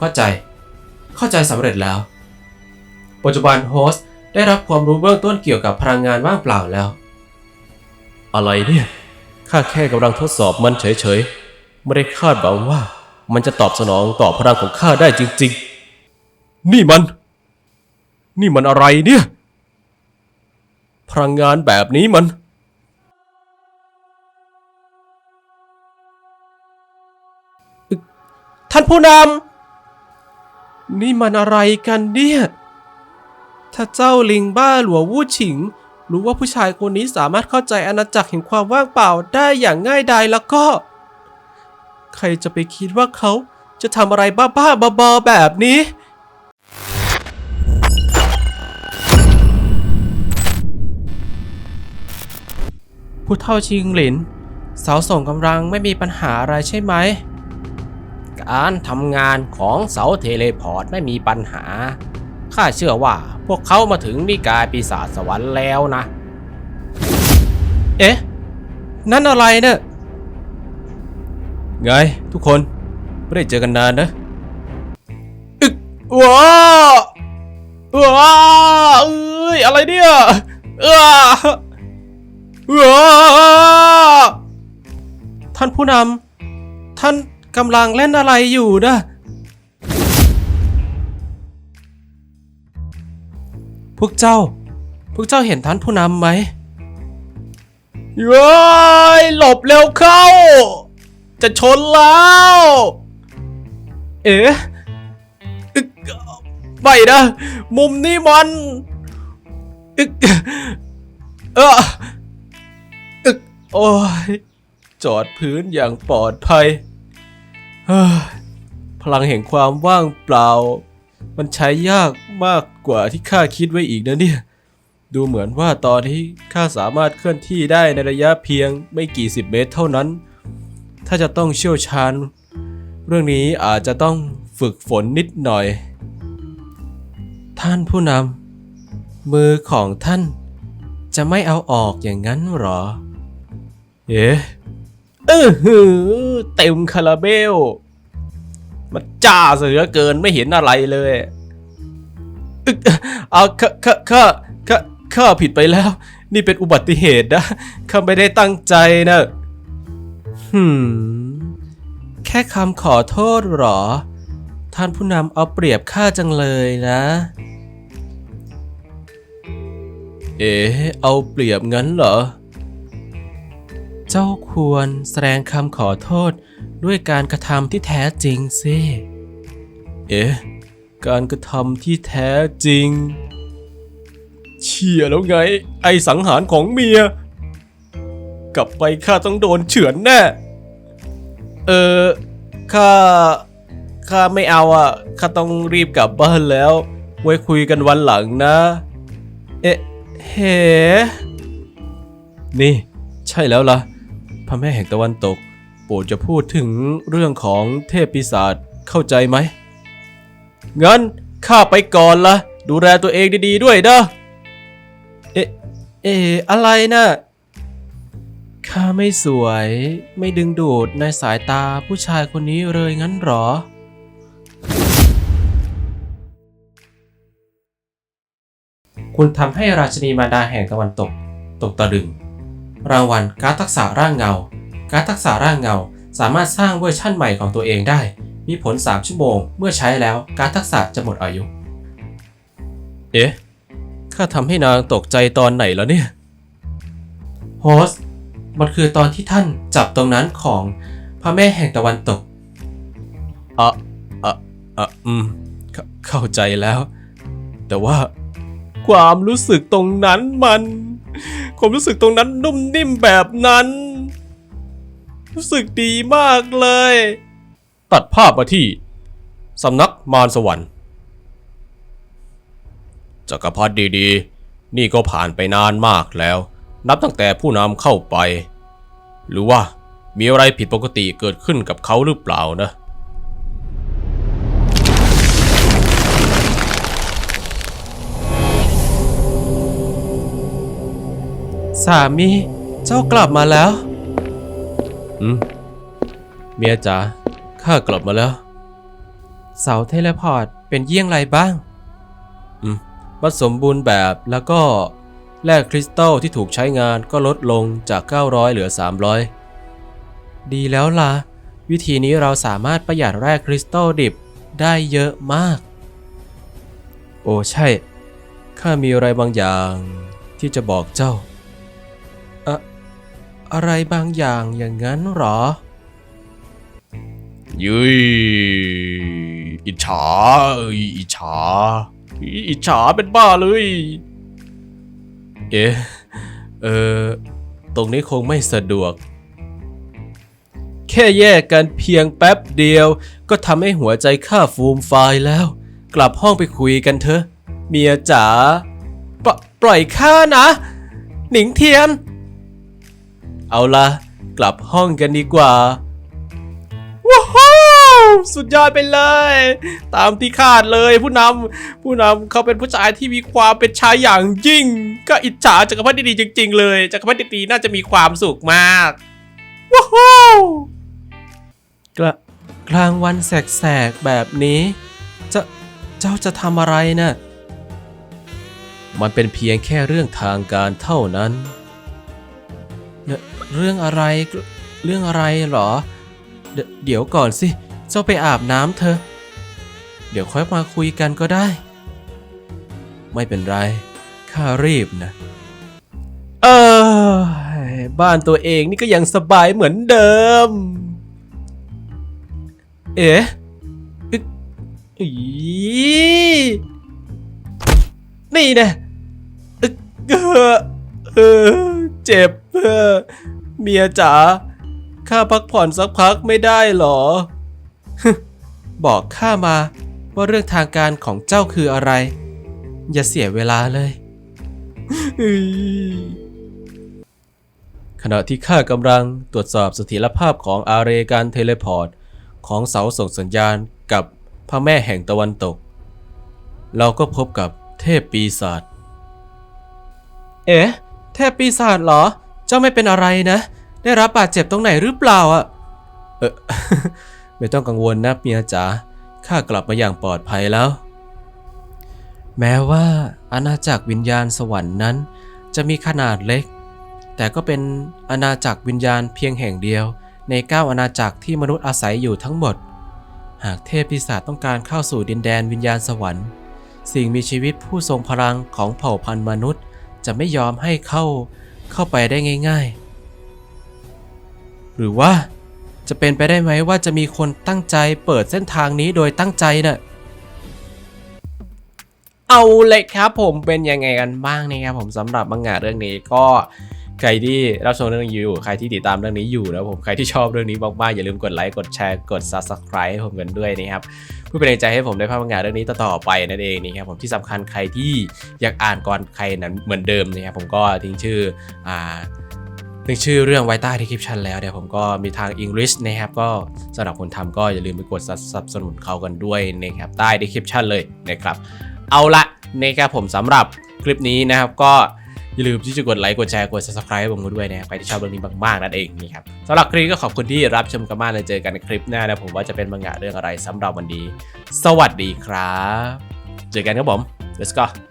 เข้าใจ เข้าใจสำเร็จแล้ว ปัจจุบันโฮสต์ได้รับความรู้เบื้องต้นเกี่ยวกับพลังงานว่างเปล่าแล้ว อะไรเนี่ย ข้าแค่กำลังทดสอบมันเฉยๆ ไม่ได้คาดหวังว่ามันจะตอบสนองต่อพลังของข้าได้จริงๆ นี่มัน นี่มันอะไรเนี่ย พลังงานแบบนี้มันท่านผู้นำ นี่มันอะไรกันเนี่ย ถ้าเจ้าลิงบ้าหลัววู่ฉิง รู้ว่าผู้ชายคนนี้สามารถเข้าใจอาณาจักรแห่งความว่างเปล่าได้อย่างง่ายดายแล้วก็ ใครจะไปคิดว่าเขาจะทำอะไรบ้าๆบอๆแบบนี้ผู้เท่าชิงหลินสาวส่งกำลังไม่มีปัญหาอะไรใช่ไหม การทำงานของเสาเทเลพอร์ตไม่มีปัญหา ข้าเชื่อว่าพวกเขามาถึงนิกายปีศาจสวรรค์แล้วนะ เอ๊ะ นั่นอะไรเนะ่ะไงทุกคน ไม่ได้เจอกันนานนะอึกว้าว้าเอ้ย อะไรเนี่ยเอ้าว้าท่านผู้นำท่าน กำลังเล่นอะไรอยู่นะ พวกเจ้า พวกเจ้าเห็นท่านผู้นำไหมเย้ยหลบเร็วเข้า จะชนแล้ว เอ๊ะอึกไม่นะ มุมนี้มัน อึกเอออึกโอ้ยจอดพื้นอย่างปลอดภัยเฮ้ย พลังแห่งความว่างเปล่า มันใช้ยากมากกว่าที่ข้าคิดไว้อีกนะเนี่ย ดูเหมือนว่าตอนนี้ข้าสามารถเคลื่อนที่ได้ในระยะเพียงไม่กี่สิบเมตรเท่านั้น ถ้าจะต้องเชี่ยวชาญ เรื่องนี้อาจจะต้องฝึกฝนนิดหน่อย ท่านผู้นำมือของท่านจะไม่เอาออกอย่างนั้นหรอ เอ๊ะ เออหือเต็มคาราเบล มันจ้าเสือเกินไม่เห็นอะไรเลยอึกเอาข้าข้าข้าข้าข้าผิดไปแล้ว นี่เป็นอุบัติเหตุนะข้าไม่ได้ตั้งใจนะหืมแค่คำขอโทษหรอ ท่านผู้นำเอาเปรียบข้าจังเลยนะ เอ๋เอาเปรียบงั้นเหรอ เจ้าควรแสดงคำขอโทษด้วยการกระทำที่แท้จริงสิเอ๊ะ การกระทำที่แท้จริง เชี่ยแล้วไง ไอสังหารของเมีย กลับไปข้าต้องโดนเฉือนแน่ เออข้าข้าไม่เอาอะข้าต้องรีบกลับบ้านแล้ว ไว้คุยกันวันหลังนะ เอ๊ะเฮ้นี่ ใช่แล้วล่ะ พระแม่แห่งตะวันตก โปรดจะพูดถึงเรื่องของเทพปีศาจเข้าใจไหมงั้นข้าไปก่อนละดูแลตัวเองดีๆด้วยเด้อเอ๊ะเอ๊ะอะไรนะข้าไม่สวย ไม่ดึงดูดในสายตาผู้ชายคนนี้เลยงั้นหรอ คุณทำให้ราชินีมารดาแห่งตะวันตก ตกตะลึง รางวัลการทักษะร่างเงา การทักษะร่างเงา สามารถสร้างเวอร์ชั่นใหม่ของตัวเองได้ มีผล 3 ชั่วโมง เมื่อใช้แล้วการทักษะจะหมดอายุ เอ๊ะ ข้าทำให้นางตกใจตอนไหนแล้วเนี่ย โฮสมันคือตอนที่ท่านจับตรงนั้นของพระแม่แห่งตะวันตกอะอะอะอืมเขเข้าใจแล้ว แต่ว่าความรู้สึกตรงนั้นมัน ความรู้สึกตรงนั้นนุ่มนิ่มแบบนั้น รู้สึกดีมากเลย ตัดภาพมาที่สำนักมารสวรรค์จักรพรรดิดีๆ นี่ก็ผ่านไปนานมากแล้ว นับตั้งแต่ผู้นำเข้าไป หรือว่ามีอะไรผิดปกติเกิดขึ้นกับเขาหรือเปล่านะ สามี เจ้ากลับมาแล้ว อืม เมียจ๋า ข้ากลับมาแล้ว เสาเทเลพอร์ตเป็นเยี่ยงไรบ้าง อืมมันสมบูรณ์แบบแล้วก็แร่คริสตัลที่ถูกใช้งานก็ลดลงจาก 900 เหลือ 300 ดีแล้วล่ะ วิธีนี้เราสามารถประหยัดแร่คริสตัลดิบได้เยอะมาก โอ้ใช่ ข้ามีอะไรบางอย่างที่จะบอกเจ้าอะ อะไรบางอย่างอย่างนั้นเหรอยุยอิจฉาเอ้ยอิจฉาอิจฉาเป็นบ้าเลย เอ๊ะเออตรงนี้คงไม่สะดวก แค่แยกกันเพียงแป๊บเดียว ก็ทำให้หัวใจข้าฟูมไฟายแล้ว กลับห้องไปคุยกันเถอะ เมียจ๋าปลปล่อยข้านะ หนิงเทียน เอาละกลับห้องกันดีกว่าว้าวสุดยอดไปเลย ตามที่คาดเลยผู้นำผู้นำเขาเป็นผู้ชายที่มีความเป็นชายอย่างยิ่ง ก็อิจฉาจักรพรรดิดีจริง ๆ เลยจักรพรรดิดีน่าจะมีความสุขมากว้าวกละกลางวันแสกๆแบบนี้จะเจ้าจะทำอะไรนะ่ะมันเป็นเพียงแค่เรื่องทางการเท่านั้น เรื่องอะไรเรื่องอะไรเหรอเดเดี๋ยวก่อนสิ เจ้าไปอาบน้ำเถอเดี๋ยวค่อยมาคุยกันก็ได้ ไม่เป็นไร ข้ารีบนะ เออ บ้านตัวเองนี่ก็ยังสบายเหมือนเดิม เอ๊ะอีนี่นะเออเออ เจ็บเออเมียจ๋าข้าพักผ่อนสักพักไม่ได้หรอ บอกข้ามาว่าเรื่องทางการของเจ้าคืออะไร อย่าเสียเวลาเลยขณะที่ข้ากำลังตรวจสอบสถียรภาพของอาเรการเทเลพอร์ต ของเสาส่งสัญญาณกับพระแม่แห่งตะวันตก เราก็พบกับเทพปีศาจ เอ๊ะ เทพปีศาจเหรอ เจ้าไม่เป็นอะไรนะ ได้รับบาดเจ็บตรงไหนหรือเปล่าอะเออไม่ต้องกังวลนะเมียจ๋าข้ากลับมาอย่างปลอดภัยแล้ว แม้ว่าอาณาจักรวิญญาณสวรรค์นั้น จะมีขนาดเล็ก แต่ก็เป็นอาณาจักรวิญญาณเพียงแห่งเดียว ในเก้าอาณาจักรที่มนุษย์อาศัยอยู่ทั้งหมด หากเทพปีศาจต้องการเข้าสู่ดินแดนวิญญาณสวรรค์ สิ่งมีชีวิตผู้ทรงพลังของเผ่าพันธุ์มนุษย์ จะไม่ยอมให้เข้าเข้าไปได้ง่าย ๆ หรือว่าจะเป็นไปได้ไหมว่าจะมีคนตั้งใจเปิดเส้นทางนี้โดยตั้งใจน่ะเอาเลยครับผมเป็นยังไงกันบ้างนะครับผมสำหรับมังงะเรื่องนี้ก็ใครที่รับชมเรื่องอยู่ ใครที่ติดตามเรื่องนี้อยู่นะผมใครที่ชอบเรื่องนี้มากๆอย่าลืมกดไลค์กดแชร์กด subscribe ให้ผมกันด้วยนะครับ เพื่อเป็นแรงใจให้ผมได้ภาพงงะเรื่องนี้ต่อๆไปนั่นเองนะครับผมที่สำคัญใครที่อยากอ่านก่อนใครนั้นเหมือนเดิมนะครับผมก็ทิ้งชื่ออ่าึงชื่อเรื่องไว้ใต้ที่คลิปชันแล้วเดี๋ยวผมก็มีทาง English นะครับก็สำหรับคนทำก็อย่าลืมไปกดสนับสนุนเขากันด้วยนะครับใต้ดีคริปชันเลยนะครับ เอาละนะครับผมสำหรับคลิปนี้นะครับก็ อย่าลืมที่จะกดไลค์กดแชร์กด subscribe ให้ผมด้วยนะครับใครที่ชอบเรื่องนี้มากๆนั่นเองนี่ครับสำหรับคลิปก็ขอบคุณที่รับชมกันมากเลยเจอกันในคลิปหน้านะผมว่าจะเป็นมังงะเรื่องอะไรสำหรับวันนี้ สวัสดีครับ เจอกันครับผม let's go